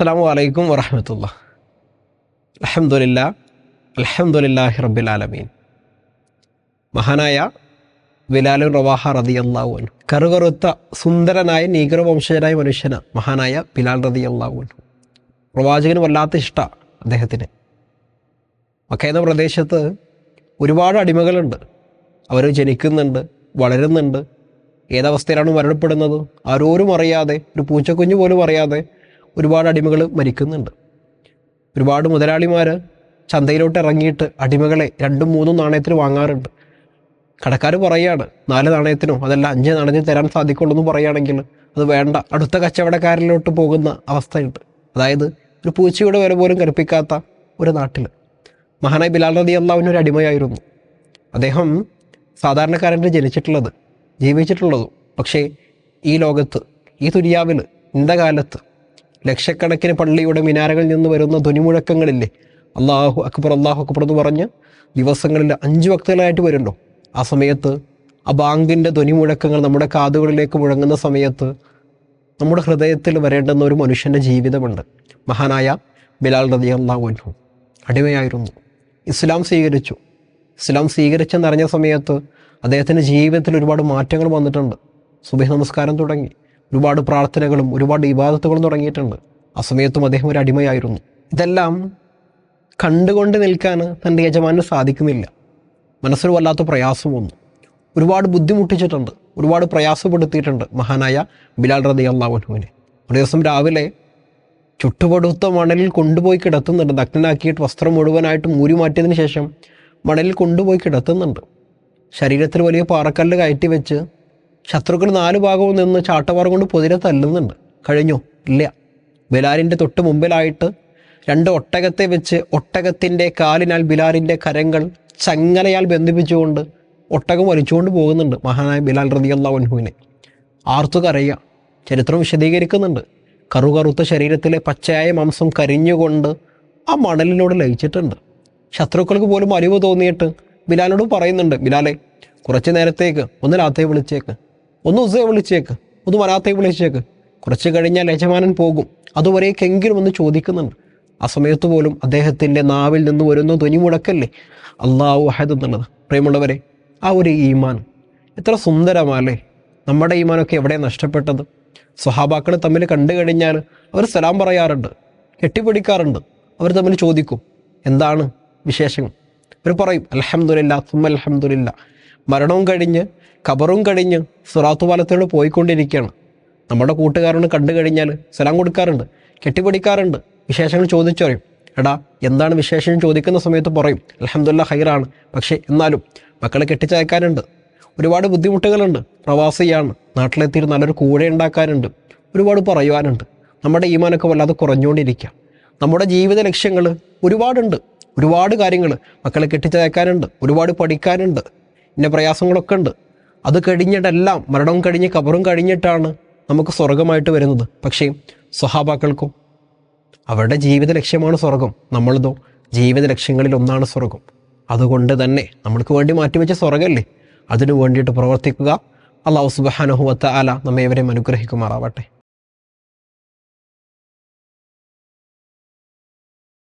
അസ്സാം വലൈക്കും വറഹമത്തുള്ള. അലഹമുല്ല അലഹമുല്ലാഹി റബ്ബിൽ ആലമീൻ. മഹാനായ ബിലാലുൻ റവാഹ റതി അള്ളാഹുൻ കറുകറുത്ത സുന്ദരനായ നീഗ്ര വംശജനായ മനുഷ്യന് മഹാനായ ബിലാൽ റതി അള്ളാഹുൻ പ്രവാചകന് വല്ലാത്ത ഇഷ്ട അദ്ദേഹത്തിന്. മക്ക എന്ന പ്രദേശത്ത് ഒരുപാട് അടിമകളുണ്ട്. അവർ ജനിക്കുന്നുണ്ട് വളരുന്നുണ്ട്. ഏതവസ്ഥയിലാണ് മരണപ്പെടുന്നത്? ആരോരും അറിയാതെ ഒരു പൂച്ചക്കുഞ്ഞു പോലും അറിയാതെ ഒരുപാട് അടിമകൾ മരിക്കുന്നുണ്ട്. ഒരുപാട് മുതലാളിമാർ ചന്തയിലോട്ട് ഇറങ്ങിയിട്ട് അടിമകളെ രണ്ടും മൂന്നും നാണയത്തിന് വാങ്ങാറുണ്ട്. കടക്കാർ പറയുകയാണ് നാല് നാണയത്തിനോ അതല്ല അഞ്ച് നാണയത്തിന് തരാൻ സാധിക്കുള്ളൂ എന്ന് പറയുകയാണെങ്കിൽ അത് വേണ്ട. അടുത്ത കച്ചവടക്കാരിലോട്ട് പോകുന്ന അവസ്ഥയുണ്ട്. അതായത് ഒരു പൂച്ചയുടെ വില പോലും കൽപ്പിക്കാത്ത ഒരു നാട്ടിൽ മഹാനായ ബിലാൽ റതി അള്ളാവിന് ഒരു അടിമയായിരുന്നു. അദ്ദേഹം സാധാരണക്കാരന്റെ ജനിച്ചിട്ടുള്ളത് ജീവിച്ചിട്ടുള്ളതും. പക്ഷേ ഈ ലോകത്ത് ഈ തുര്യാവിൽ ഇന്ന കാലത്ത് ലക്ഷക്കണക്കിന് പള്ളിയുടെ മിനാരകളിൽ നിന്ന് വരുന്ന ധ്വനിമുഴക്കങ്ങളില്ലേ? അള്ളാഹു അക്ബർ അള്ളാഹു അക്ബർ എന്ന് പറഞ്ഞ് ദിവസങ്ങളിൽ അഞ്ച് വക്തകളായിട്ട് വരുന്നുണ്ടോ? ആ സമയത്ത് ആ ബാങ്കിന്റെ ധ്വനിമുഴക്കങ്ങൾ നമ്മുടെ കാതുകളിലേക്ക് മുഴങ്ങുന്ന സമയത്ത് നമ്മുടെ ഹൃദയത്തിൽ വരേണ്ടുന്ന ഒരു മനുഷ്യന്റെ ജീവിതമുണ്ട്. മഹാനായ ബിലാൽ റതി അള്ളാഹുൻഹു അടിമയായിരുന്നു. ഇസ്ലാം സ്വീകരിച്ചു. ഇസ്ലാം സ്വീകരിച്ചെന്നറിഞ്ഞ സമയത്ത് അദ്ദേഹത്തിന്റെ ജീവിതത്തിൽ ഒരുപാട് മാറ്റങ്ങൾ വന്നിട്ടുണ്ട്. സുബഹി നമസ്കാരം തുടങ്ങി. ഒരുപാട് പ്രാർത്ഥനകളും ഒരുപാട് വിവാദത്തുകളും തുടങ്ങിയിട്ടുണ്ട്. ആ സമയത്തും അദ്ദേഹം ഒരു അടിമയായിരുന്നു. ഇതെല്ലാം കണ്ടുകൊണ്ട് നിൽക്കാൻ തന്റെ യജമാനന് സാധിക്കുന്നില്ല. മനസ്സിന് വല്ലാത്ത പ്രയാസം വന്നു. ഒരുപാട് ബുദ്ധിമുട്ടിച്ചിട്ടുണ്ട്. ഒരുപാട് പ്രയാസപ്പെടുത്തിയിട്ടുണ്ട് മഹാനായ ബിലാൽ റതി അള്ളാഹുവിനെ ഒരു ദിവസം രാവിലെ ചുട്ടുപടുത്ത മണലിൽ കൊണ്ടുപോയി കിടത്തുന്നുണ്ട്. നഗ്നാക്കിയിട്ട് വസ്ത്രം മുഴുവനായിട്ട് മൂരി മാറ്റിയതിന് ശേഷം മണലിൽ കൊണ്ടുപോയി കിടത്തുന്നുണ്ട്. ശരീരത്തിൽ വലിയ പാറക്കല്ല് കയറ്റി വെച്ച് ശത്രുക്കൾ നാല് ഭാഗവും നിന്ന് ചാട്ടവാറ കൊണ്ട് പൊതിരെ തല്ലുന്നുണ്ട്. കഴിഞ്ഞോ? ഇല്ല. ബിലാലിന്റെ തൊട്ട് മുമ്പിലായിട്ട് രണ്ട് ഒട്ടകത്തെ വെച്ച് ഒട്ടകത്തിന്റെ കാലിനാൽ ബിലാലിന്റെ കരങ്ങൾ ചങ്ങലയാൽ ബന്ധിപ്പിച്ചുകൊണ്ട് ഒട്ടകം വലിച്ചുകൊണ്ട് പോകുന്നുണ്ട് മഹാനായ ബിലാൽ റതി അള്ളാഹുവിനെ ആർത്തു കരയുക ചരിത്രം വിശദീകരിക്കുന്നുണ്ട്. കറുകറുത്ത ശരീരത്തിലെ പച്ചയായ മാംസം കരിഞ്ഞുകൊണ്ട് ആ മണലിനോട് ലയിച്ചിട്ടുണ്ട്. ശത്രുക്കൾക്ക് പോലും അലിവ് തോന്നിയിട്ട് ബിലാലിനോട് പറയുന്നുണ്ട് ബിലാലെ കുറച്ച് നേരത്തേക്ക് ഒന്ന് രാത്രി വിളിച്ചേക്ക്. ഒന്ന് ഉസയെ വിളിച്ചേക്ക് ഒന്ന് വരാത്ത വിളിച്ചേക്ക്. കുറച്ച് കഴിഞ്ഞാൽ യജമാനൻ പോകും. അതുവരേക്കെങ്കിലും ഒന്ന് ചോദിക്കുന്നുണ്ട്. ആ സമയത്ത് പോലും അദ്ദേഹത്തിന്റെ നാവിൽ നിന്ന് വരുന്ന ധ്വനി മുടക്കല്ലേ? അള്ളാഹു അഹദ് എന്നുള്ളത്. പ്രിയമുള്ളവരെ ആ ഒരു ഈമാൻ എത്ര സുന്ദരമല്ലേ? നമ്മുടെ ഈമാനൊക്കെ എവിടെ നഷ്ടപ്പെട്ടത്? സ്വഹാബാക്കൾ തമ്മിൽ കണ്ടു കഴിഞ്ഞാൽ അവർ സലാം പറയാറുണ്ട് കെട്ടിപ്പിടിക്കാറുണ്ട്. അവർ തമ്മിൽ ചോദിക്കും എന്താണ് വിശേഷങ്ങൾ? അവർ പറയും അലഹമുല്ല തുമ്മ അലഹമുല്ല മരണവും കഴിഞ്ഞ് ഖബറും കഴിഞ്ഞ് സുറാത്തു പാലത്തോട് പോയിക്കൊണ്ടിരിക്കുകയാണ്. നമ്മുടെ കൂട്ടുകാരനെ കണ്ടു കഴിഞ്ഞാൽ സലാം കൊടുക്കാറുണ്ട് കെട്ടിപ്പിടിക്കാറുണ്ട്. വിശേഷങ്ങൾ ചോദിച്ചറിയും എടാ എന്താണ് വിശേഷം ചോദിക്കുന്ന സമയത്ത് പറയും അലഹമുല്ല ഹൈറാണ് പക്ഷേ എന്നാലും മക്കളെ കെട്ടിച്ചയക്കാനുണ്ട്. ഒരുപാട് ബുദ്ധിമുട്ടുകളുണ്ട്. പ്രവാസിയാണ്. നാട്ടിലെത്തിയിട്ട് നല്ലൊരു കൂടെ ഉണ്ടാക്കാനുണ്ട്. ഒരുപാട് പറയുവാനുണ്ട്. നമ്മുടെ ഈമാനൊക്കെ വല്ലാതെ കുറഞ്ഞുകൊണ്ടിരിക്കുക. നമ്മുടെ ജീവിത ലക്ഷ്യങ്ങൾ ഒരുപാടുണ്ട്. ഒരുപാട് കാര്യങ്ങൾ മക്കളെ കെട്ടിച്ചയക്കാനുണ്ട്. ഒരുപാട് പഠിക്കാനുണ്ട്. ഇന്ന പ്രയാസങ്ങളൊക്കെ ഉണ്ട്. അത് കഴിഞ്ഞിട്ടെല്ലാം മരണവും കഴിഞ്ഞ് കബറും കഴിഞ്ഞിട്ടാണ് നമുക്ക് സ്വർഗമായിട്ട് വരുന്നത്. പക്ഷേ സ്വഹാബാക്കൾക്കും അവരുടെ ജീവിത ലക്ഷ്യമാണ് സ്വർഗം നമ്മളിതോ ജീവിത ലക്ഷ്യങ്ങളിൽ ഒന്നാണ് സ്വർഗം അതുകൊണ്ട് തന്നെ നമ്മൾക്ക് വേണ്ടി മാറ്റിവെച്ച സ്വർഗമല്ലേ അതിനു വേണ്ടിയിട്ട് പ്രവർത്തിക്കുക. അള്ളാഹു സുബാനഹുവത്ത ആല നമ്മെ ഇവരെയും അനുഗ്രഹിക്കുമാറാവട്ടെ.